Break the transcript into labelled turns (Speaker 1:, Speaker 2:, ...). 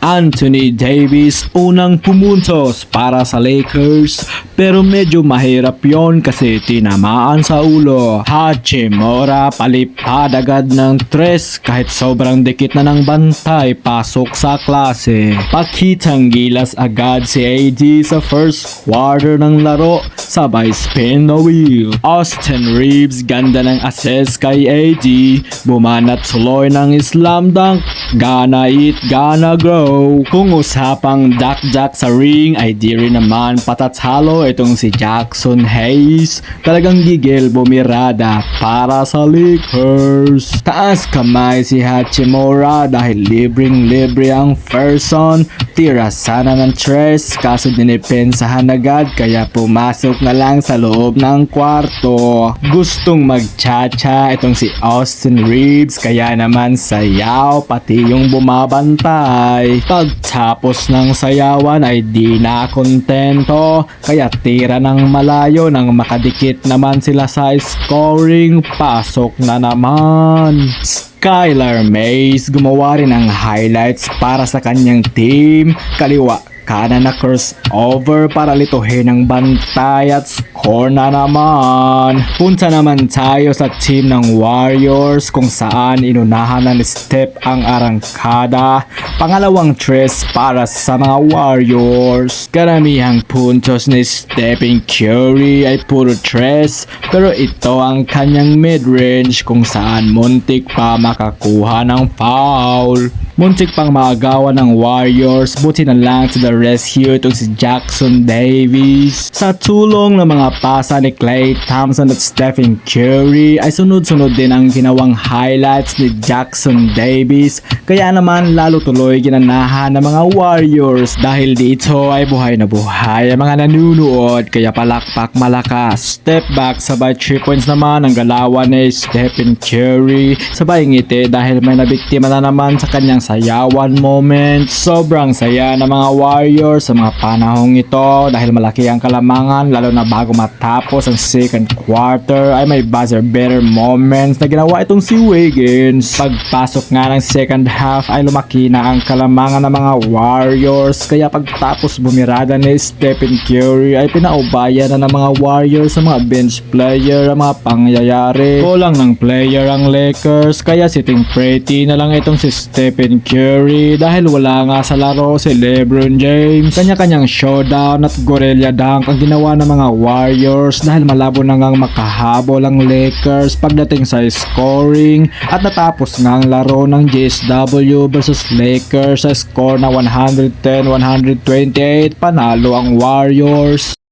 Speaker 1: Anthony Davis unang pumuntos para sa Lakers pero medyo mahirap yon kasi tinamaan sa ulo. Hachimura palipad agad ng tres kahit sobrang dikit na ng bantay pasok sa klase. Pakitang gilas agad si AD sa first quarter ng laro sabay spin the wheel. Austin Reeves ganda ng assist kay AD bumanat tuloy ng slam dunk Gana eat, gana grow. Kung usapang dakdak sa ring ay di rin naman patatalo itong si Jackson Hayes. Talagang gigil bumirada para sa Lakers. Taas kamay si Hachimura dahil libreng libre ang person. Tira sana ng tres kaso dinipensahan agad kaya pumasok na lang sa loob ng kwarto. Gustong magchacha itong si Austin Reeves kaya naman sayaw pati yung bumabantay. Pagtapos ng sayawan ay di na kontento kaya tira ng malayo nang makadikit naman sila sa scoring pasok na naman. Skylar Mays gumawa rin ng highlights para sa kanyang team. Kaliwa kanan na crossover para lituhin ang bantay at score na naman. Punta naman tayo sa team ng Warriors kung saan inunahan ng step ang arangkada. Pangalawang tres para sa mga Warriors. Karamihang puntos ni Stephen Curry ay puro tres pero ito ang kanyang mid-range kung saan muntik pa makakuha ng foul. Muntik pang maagawan ng Warriors, buti na lang to the rescue itong si Jackson Davis. Sa tulong ng mga pasa ni Klay Thompson at Stephen Curry ay sunod-sunod din ang ginawang highlights ni Jackson Davis. Kaya naman lalo tuloy ginanahan ng mga Warriors dahil dito ay buhay na buhay ang mga nanunood kaya palakpak malakas. Step back sabay 3 points naman ang galawan ni Stephen Curry. Sabay ngiti dahil may nabiktima na naman sa kanyang sayawan moment. Sobrang saya ng mga Warriors sa mga panahong ito dahil malaki ang kalamangan lalo na bago matapos ang second quarter ay may buzzer beater moments na ginawa itong si Wiggins. Pagpasok nga ng second half ay lumaki na ang kalamangan ng mga Warriors kaya pagtapos bumirada ni Stephen Curry ay pinaubaya na ng mga Warriors sa mga bench player ang mga pangyayari. Kulang ng player ang Lakers kaya sitting pretty na lang itong si Stephen Curry dahil wala nga sa laro si Lebron James. Kanya-kanyang showdown at gorilla dunk ang ginawa ng mga Warriors dahil malabo na ngang makahabol ang Lakers pagdating sa scoring at natapos nga ang laro ng JSW versus Lakers sa score na 110-128 panalo ang Warriors.